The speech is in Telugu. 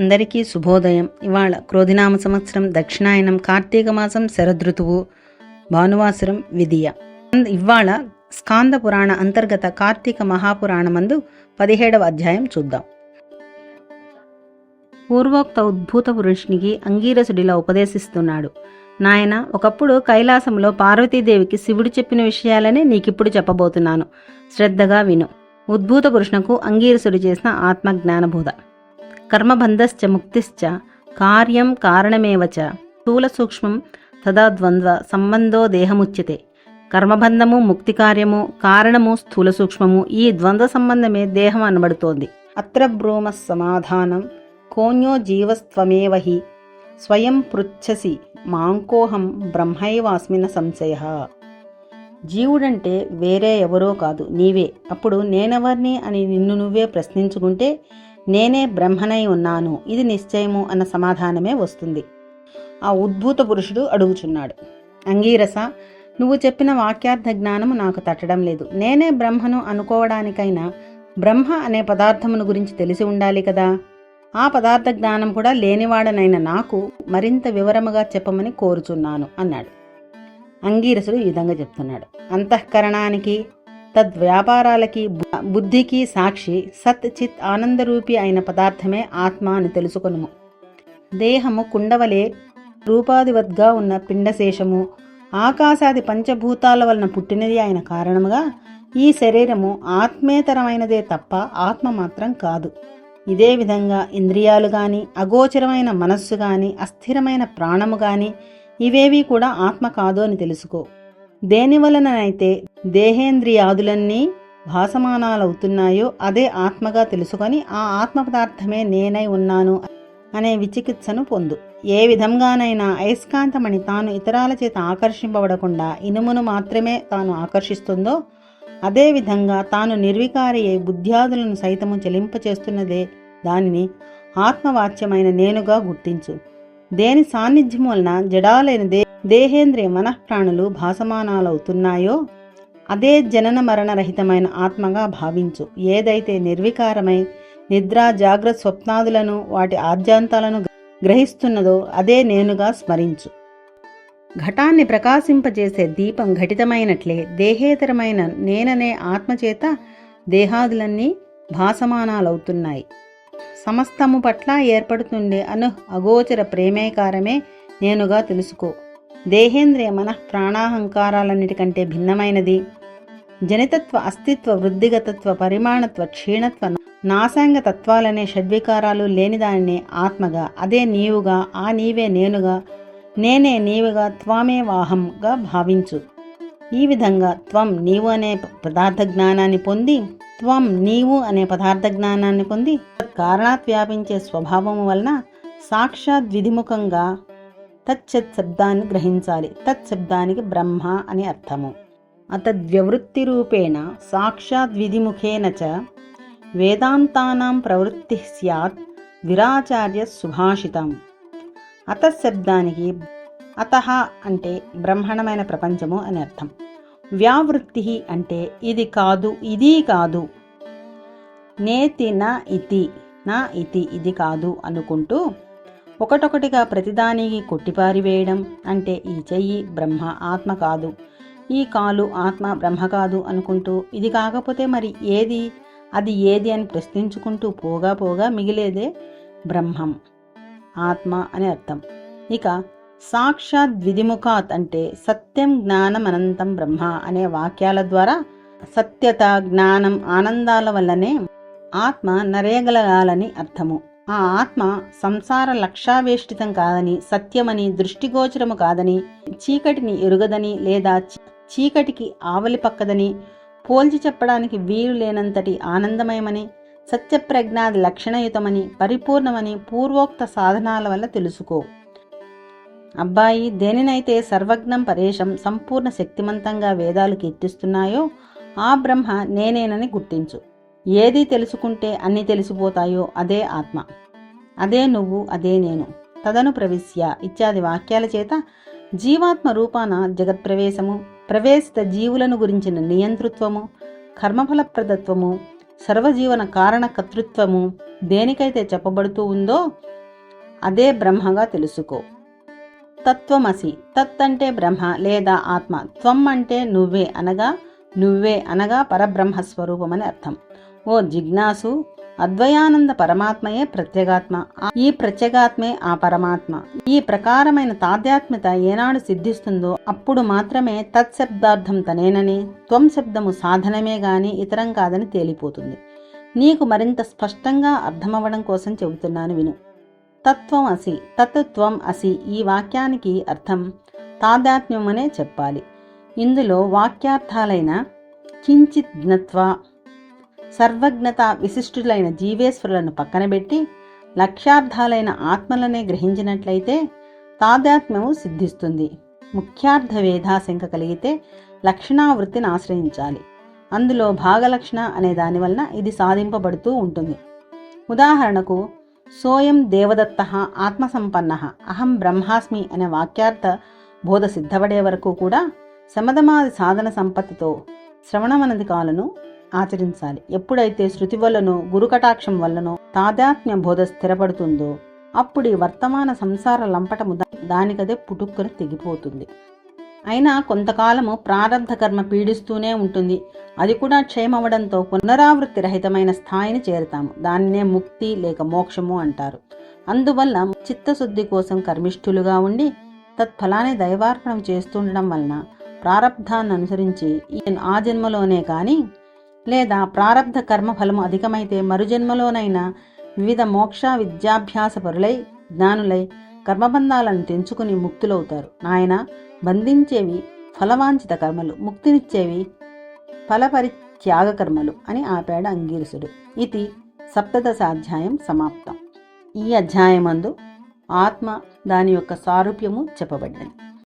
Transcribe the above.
అందరికీ శుభోదయం. ఇవాళ క్రోధినామ సంవత్సరం దక్షిణాయనం కార్తీక మాసం శరదృతువు భానువాసురం విధియ ఇవాళ స్కాంద పురాణ అంతర్గత కార్తీక మహాపురాణమందు పదిహేడవ అధ్యాయం చూద్దాం. పూర్వోక్త ఉద్భూత పురుషునికి అంగీరసుడిలా ఉపదేశిస్తున్నాడు. నాయన ఒకప్పుడు కైలాసంలో పార్వతీదేవికి శివుడు చెప్పిన విషయాలనే నీకిప్పుడు చెప్పబోతున్నాను. శ్రద్ధగా విను. ఉద్భూత పురుషునకు అంగీరసుడు చేసిన ఆత్మజ్ఞానబోధ. కర్మబంధశ్చ ముక్తిశ్చ కార్యం కారణమేవ చ స్థూల సూక్ష్మం తదా ద్వంద్వ సంబంధో దేహముచ్యతే కర్మబంధము ముక్తి కార్యము కారణము స్థూల సూక్ష్మము ఈ ద్వంద్వ సంబంధమే దేహం అనబడుతోంది అత్ర బ్రూమ సమాధానం కోన్యో జీవస్త్వమేవ హి స్వయం పృచ్ఛసి మాంకోహం బ్రహ్మైవాస్మిన సంశయ జీవుడంటే వేరే ఎవరో కాదు నీవే అప్పుడు నేనెవర్ని అని నిన్ను నువ్వే ప్రశ్నించుకుంటే నేనే బ్రహ్మనై ఉన్నాను ఇది నిశ్చయము అన్న సమాధానమే వస్తుంది. ఆ ఉద్భూత పురుషుడు అడుగుచున్నాడు అంగీరస నువ్వు చెప్పిన వాక్యార్థ జ్ఞానము నాకు తట్టడం లేదు. నేనే బ్రహ్మను అనుకోవడానికైనా బ్రహ్మ అనే పదార్థమును గురించి తెలిసి ఉండాలి కదా? ఆ పదార్థ జ్ఞానం కూడా లేనివాడనైన నాకు మరింత వివరముగా చెప్పమని కోరుచున్నాను అన్నాడు. అంగీరసుడు ఈ విధంగా చెప్తున్నాడు అంతఃకరణానికి తద్వ్యాపారాలకి బు- బుద్ధికి సాక్షి సత్ చిత్ ఆనందరూపి అయిన పదార్థమే ఆత్మ అని తెలుసుకొనుము. దేహము కుండవలే రూపాధివద్గా ఉన్న పిండశేషము ఆకాశాది పంచభూతాల వలన పుట్టినది అయిన కారణముగా ఈ శరీరము ఆత్మేతరమైనదే తప్ప ఆత్మ మాత్రం కాదు. ఇదే విధంగా ఇంద్రియాలు గాని అగోచరమైన మనస్సు గాని అస్థిరమైన ప్రాణము గాని ఇవేవి కూడా ఆత్మ కాదు అని తెలుసుకో. దేనివలననైతే దేహేంద్రియాదులన్నీ భాసమానాలవుతున్నాయో అదే ఆత్మగా తెలుసుకొని ఆ ఆత్మ పదార్థమే నేనై ఉన్నాను అనే విచికిత్సను పొందు. ఏ విధంగానైనా అయస్కాంతమణి తాను ఇతరాల చేత ఆకర్షింపబడకుండా ఇనుమును మాత్రమే తాను ఆకర్షిస్తుందో అదే విధంగా తాను నిర్వికారి అయి బుద్ధ్యాదులను సైతము చెలింపచేస్తున్నదే దానిని ఆత్మవాచ్యమైన నేనుగా గుర్తించు. దేని సాన్నిధ్యం వలన జడాలైనదే దేహేంద్రియ మనఃప్రాణులు భాసమానాలవుతున్నాయో అదే జనన మరణరహితమైన ఆత్మగా భావించు. ఏదైతే నిర్వికారమై నిద్ర జాగ్రత్త స్వప్నాదులను వాటి ఆద్యాంతాలను గ్రహిస్తున్నదో అదే నేనుగా స్మరించు. ఘటాన్ని ప్రకాశింపజేసే దీపం ఘటితమైనట్లే దేహేతరమైన నేననే ఆత్మచేత దేహాదులన్నీ భాసమానాలవుతున్నాయి. సమస్తము పట్ల ఏర్పడుతుండే అను అగోచర ప్రేమేకారమే నేనుగా తెలుసుకో. దేహేంద్రియ మనః ప్రాణాహంకారాలన్నిటికంటే భిన్నమైనది. జనితత్వ అస్తిత్వ వృద్ధిగతత్వ పరిమాణత్వ క్షీణత్వ నాశాంగ తత్వాలనే షడ్వికారాలు లేని దానినే ఆత్మగా. అదే నీవుగా ఆ నీవే నేనుగా నేనే నీవుగా త్వమే వాహంగా భావించు. ఈ విధంగా త్వం నీవు అనే పదార్థ జ్ఞానాన్ని పొంది త్వం నీవు అనే పదార్థ జ్ఞానాన్ని పొంది కారణాత్ వ్యాపించే స్వభావము వలన సాక్షాత్ విధిముఖంగా తచ్చత్ శబ్దాన్ని గ్రహించాలి. తత్ శబ్దానికి బ్రహ్మ అని అర్థము. అతద్వ్యవృత్తి రూపేణ సాక్షాత్ విధిముఖేన చ వేదాంతానాం ప్రవృత్తి స్యాత్ విరాచార్య సుభాషితం. అత శబ్దానికి అత అంటే బ్రహ్మణమైన ప్రపంచము అని అర్థం. వ్యావృత్తి అంటే ఇది కాదు ఇది కాదు. నేతి నా ఇతి నా ఇతి ఇది కాదు అనుకుంటూ ఒకటొకటిగా ప్రతిదానికి కొట్టిపారివేయడం అంటే ఈ చెయ్యి బ్రహ్మ ఆత్మ కాదు. ఈ కాలు ఆత్మ బ్రహ్మ కాదు అనుకుంటూ ఇది కాకపోతే మరి ఏది? అది ఏది అని ప్రశ్నించుకుంటూ పోగా పోగా మిగిలేదే బ్రహ్మం. ఆత్మ అని అర్థం. ఇక సాక్షాత్ విధిముఖాత్ అంటే సత్యం జ్ఞానం అనంతం బ్రహ్మ అనే వాక్యాల ద్వారా సత్యత జ్ఞానం ఆనందాల వల్లనే ఆత్మ నరేగలగాలని అర్థము. ఆ ఆత్మ సంసార లక్షావేష్టితం కాదని సత్యమని దృష్టిగోచరము కాదని చీకటిని ఎరుగదని లేదా చీకటికి ఆవలి పక్కదని పోల్చి చెప్పడానికి వీలు లేనంతటి ఆనందమయమని సత్యప్రజ్ఞాది లక్షణయుతమని పరిపూర్ణమని పూర్వోక్త సాధనాల వల్ల తెలుసుకో. అబ్బాయి దేనినైతే సర్వజ్ఞం పరేషం సంపూర్ణ శక్తిమంతంగా వేదాలు కీర్తిస్తున్నాయో ఆ బ్రహ్మ నేనేనని గుర్తించు. ఏది తెలుసుకుంటే అన్ని తెలిసిపోతాయో అదే ఆత్మ. అదే నువ్వు అదే నేను. తదను ప్రవిశ్య ఇత్యాది వాక్యాల చేత జీవాత్మ రూపాన జగత్ప్రవేశము ప్రవేశిత జీవులను గురించిన నియంతృత్వము కర్మఫలప్రదత్వము సర్వజీవన కారణ కర్తృత్వము దేనికైతే చెప్పబడుతూ ఉందో అదే బ్రహ్మగా తెలుసుకో. తత్వమసి తత్ అంటే బ్రహ్మ లేదా ఆత్మ త్వం అంటే నువ్వే అనగా నువ్వే అనగా పరబ్రహ్మ స్వరూపమని అర్థం. ఓ జిజ్ఞాసు అద్వయానంద పరమాత్మయే ప్రత్యేగాత్మ. ఈ ప్రత్యేగాత్మే ఆ పరమాత్మ. ఈ ప్రకారమైన తాధ్యాత్మ్యత ఏనాడు సిద్ధిస్తుందో అప్పుడు మాత్రమే తత్శబ్దార్థం తనేనని త్వం శబ్దము సాధనమే గాని ఇతరం కాదని తేలిపోతుంది. నీకు మరింత స్పష్టంగా అర్థమవ్వడం కోసం చెబుతున్నాను విను. తత్వం అసి తత్వం అసి ఈ వాక్యానికి అర్థం తాదాత్మ్యమనే చెప్పాలి. ఇందులో వాక్యార్థాలైన కించిత్ జ్ఞత్వ సర్వజ్ఞత విశిష్టులైన జీవేశ్వరులను పక్కనబెట్టి లక్ష్యార్థాలైన ఆత్మలనే గ్రహించినట్లయితే తాదాత్మ్యము సిద్ధిస్తుంది. ముఖ్యార్థ వేధాశంక కలిగితే లక్షణావృత్తిని ఆశ్రయించాలి. అందులో భాగలక్షణ అనే దాని వలన ఇది సాధింపబడుతూ ఉంటుంది. ఉదాహరణకు సోయం దేవదత్త ఆత్మసంపన్న అహం బ్రహ్మాస్మి అనే వాక్యార్థ బోధ సిద్ధపడే వరకు కూడా శమధమాది సాధన సంపత్తితో శ్రవణమనదికాలను ఆచరించాలి. ఎప్పుడైతే శృతి వల్లనో గురుకటాక్షం వల్లనో తాదాత్మ్య బోధ స్థిరపడుతుందో అప్పుడు ఈ వర్తమాన సంసార లంపటము దానికదే పుటుక్కున తెగిపోతుంది. అయినా కొంతకాలము ప్రారంధ కర్మ పీడిస్తూనే ఉంటుంది. అది కూడా క్షయమవడంతో పునరావృత్తి రహితమైన స్థాయిని చేరుతాము. దాన్నే ముక్తి లేక మోక్షము అంటారు. అందువల్ల చిత్తశుద్ధి కోసం కర్మిష్ఠులుగా ఉండి తత్ఫలాన్ని దైవార్పణం చేస్తుండడం వలన ప్రారంధాన్ని అనుసరించి ఈయన ఆ జన్మలోనే కానీ లేదా ప్రారబ్ధ కర్మఫలము అధికమైతే మరుజన్మలోనైనా వివిధ మోక్ష విద్యాభ్యాస పరులై జ్ఞానులై కర్మబంధాలను తెంచుకుని ముక్తులవుతారు. నాయన బంధించేవి ఫలవాంఛిత కర్మలు ముక్తినిచ్చేవి ఫలపరిత్యాగ కర్మలు అని ఆపాడు అంగీరసుడు. ఇది సప్తదశాధ్యాయం సమాప్తం. ఈ అధ్యాయమందు ఆత్మ దాని యొక్క సారూప్యము చెప్పబడినది.